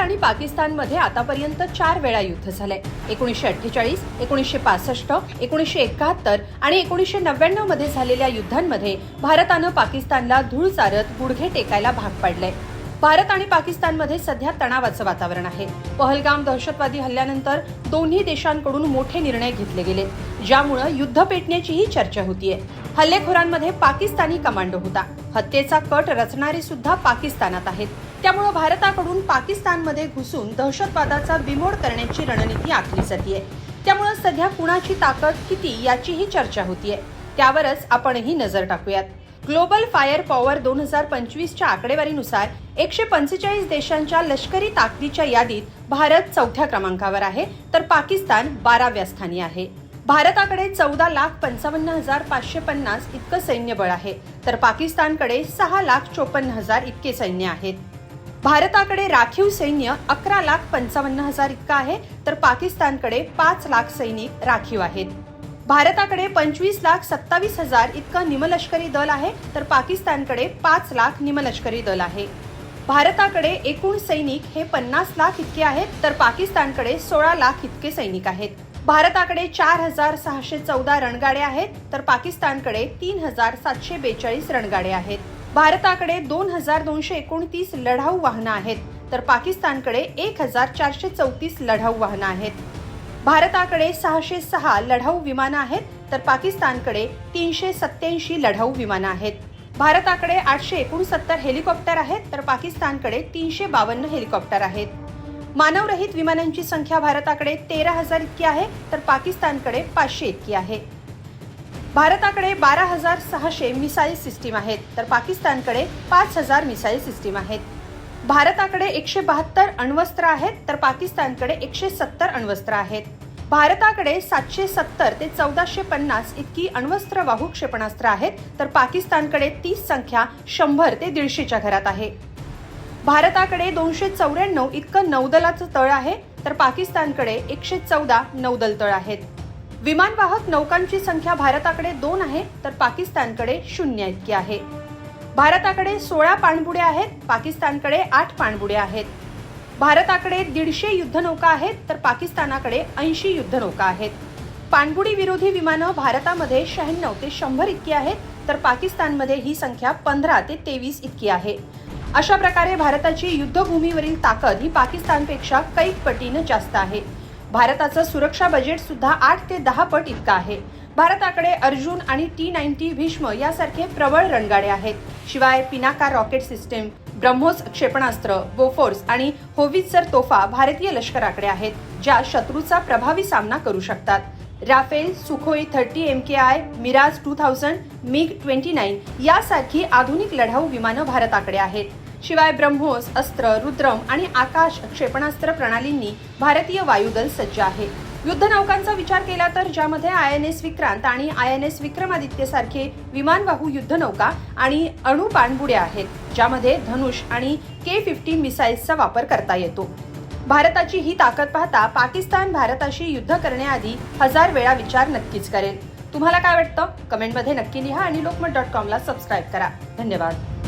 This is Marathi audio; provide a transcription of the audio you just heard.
भारत आणि पाकिस्तानमध्ये आतापर्यंत चार वेळा युद्ध झालंय. एकोणीसशे अठ्ठेचाळीस एकोणीसशे पासष्ट एकोणीसशे एकाहत्तर आणि एकोणीसशे नव्याण्णवमध्ये झालेल्या युद्धांमध्ये भारतानं पाकिस्तानला धूळ चारत गुडघे टेकायला भाग पाडलंय. भारत आणि पाकिस्तानमध्ये सध्या तणावाचं वातावरण आहे. पहलगाम दहशतवादी हल्ल्यानंतर दोन्ही देशांकडून मोठे निर्णय घेतले गेले ज्यामुळे युद्ध पेटण्याचीही चर्चा होतीये. हल्लेखोरांमध्ये पाकिस्तानी कमांडो होता. हत्येचा कट रचणारे सुद्धा पाकिस्तानात आहेत. त्यामुळं भारताकडून पाकिस्तानमध्ये घुसून दहशतवादाचा बिमोड करण्याची रणनीती आखली जातीये. त्यामुळं सध्या कुणाची ताकद किती याचीही चर्चा होतीये. त्यावरच आपणही नजर टाकूयात. ग्लोबल फायर पॉवर दोन हजार पंचवीसच्या आकडेवारीनुसार एकशे पंचेचाळीस देशांच्या लष्करी ताकदीच्या यादीत भारत चौथ्या क्रमांकावर आहे तर पाकिस्तान बाराव्या स्थानी आहे. भारताकडे चौदा लाख पंचावन्न हजार पाचशे पन्नास इतकं सैन्यबळ आहे तर पाकिस्तानकडे सहा लाख चोपन्न हजार इतके सैन्य आहेत. भारताकडे राखीव सैन्य अकरा लाख पंचावन्न हजार इतकं आहे तर पाकिस्तानकडे पाच लाख सैनिक राखीव आहेत. भारताकडे पंचवीस लाख सत्तावीस हजार इतकं निमलष्करी दल आहे तर पाकिस्तानकडे पाच लाख निमलष्करी दल आहे. भारताकडे एकूण सैनिक हे पन्नास लाख इतके आहेत तर पाकिस्तानकडे सोळा लाख इतके सैनिक आहेत. भारताकडे चार हजार सहाशे चौदा रणगाडे आहेत तर पाकिस्तानकडे तीन हजार सातशे बेचाळीस रणगाडे आहेत. भारताकडे दोन हजार दोनशे एकोणतीस लढाऊ वाहनं आहेत तर पाकिस्तानकडे एक हजार चारशे चौतीस लढाऊ वाहनं आहेत. भारताकडे सहाशे सहा लढाऊ विमानं आहेत तर पाकिस्तानकडे तीनशे सत्त्याऐंशी लढाऊ विमानं आहेत. भारताकडे आठशे एकोणसत्तर हेलिकॉप्टर आहेत तर पाकिस्तानकडे तीनशे बावन्न हेलिकॉप्टर आहेत. मानवरहित विमानांची संख्या भारताकडे तेरा हजार इतकी आहे तर पाकिस्तानकडे पाचशे इतकी आहे. भारताकडे बारा हजार सहाशे मिसाईल सिस्टीम आहेत तर पाकिस्तानकडे पाच हजार मिसाईल सिस्टीम आहेत. भारताकडे एकशे बहात्तर अण्वस्त्र आहेत तर पाकिस्तानकडे एकशे सत्तर अण्वस्त्र आहेत. भारताकडे सातशे सत्तर ते चौदाशे पन्नास इतकी अण्वस्त्र वाहू क्षेपणास्त्र आहेत तर पाकिस्तानकडे तीस संख्या शंभर ते दीडशेच्या घरात आहे. भारताकडे दोनशे चौऱ्याण्णव इतकं नौदलाचं तळ आहे तर पाकिस्तानकडे एकशे चौदा नौदल तळ आहेत. विमानवाहक नौकांची संख्या भारताकडे दोन आहे तर पाकिस्तानकडे शून्य इतकी आहे. भारताकडे सोळा पाणबुड्या आहेत पाकिस्तानकडे आठ पाणबुड्या आहेत. भारताकडे दीडशे युद्धनौका आहेत तर पाकिस्तानाकडे ऐंशी युद्धनौका आहेत. पाणबुडी विरोधी विमानं भारतामध्ये शहाण्णव ते शंभर इतकी आहेत तर पाकिस्तानमध्ये ही संख्या पंधरा ते तेवीस इतकी आहे. अशा प्रकारे भारताची युद्धभूमीवरील ताकद ही पाकिस्तानपेक्षा कैक पटीनं जास्त आहे. भारताचं सुरक्षा बजेट सुद्धा आठ ते दहा पट इतकं आहे. भारताकडे अर्जुन आणि टी नाईन्टी भीष्म यासारखे प्रबळ रणगाडे आहेत. शिवाय पिनाका रॉकेट सिस्टीम ब्रह्मोस क्षेपणास्त्र बोफोर्स आणि होवित्झर तोफा भारतीय लष्कराकडे आहेत ज्या शत्रूचा प्रभावी सामना करू शकतात. Rafale Sukhoi thirty M K I Mirage two thousand MiG twenty nine यासारखी आधुनिक लढाऊ विमानं भारताकडे आहेत. शिवाय ब्रह्मोस अस्त्र रुद्रम आणि आकाश क्षेपणास्त्र प्रणालींनी भारतीय वायुदल सज्ज आहे. युद्धनौकांचा विचार केला तर ज्यामध्ये आय एन एस विक्रांत आणि आय एन एस विक्रमादित्य सारखे विमानवाहू युद्धनौका आणि अणु पाणबुड्या आहेत ज्यामध्ये धनुष आणि के फिफ्टीन मिसाईल्सचा वापर करता येतो. भारताची ही ताकद पाहता पाकिस्तान भारताशी युद्ध करण्याआधी हजार वेळा विचार नक्कीच करेल. तुम्हाला काय वाटतं? कमेंटमध्ये नक्की लिहा आणि लोकमत डॉट कॉमला सबस्क्राईब करा. धन्यवाद.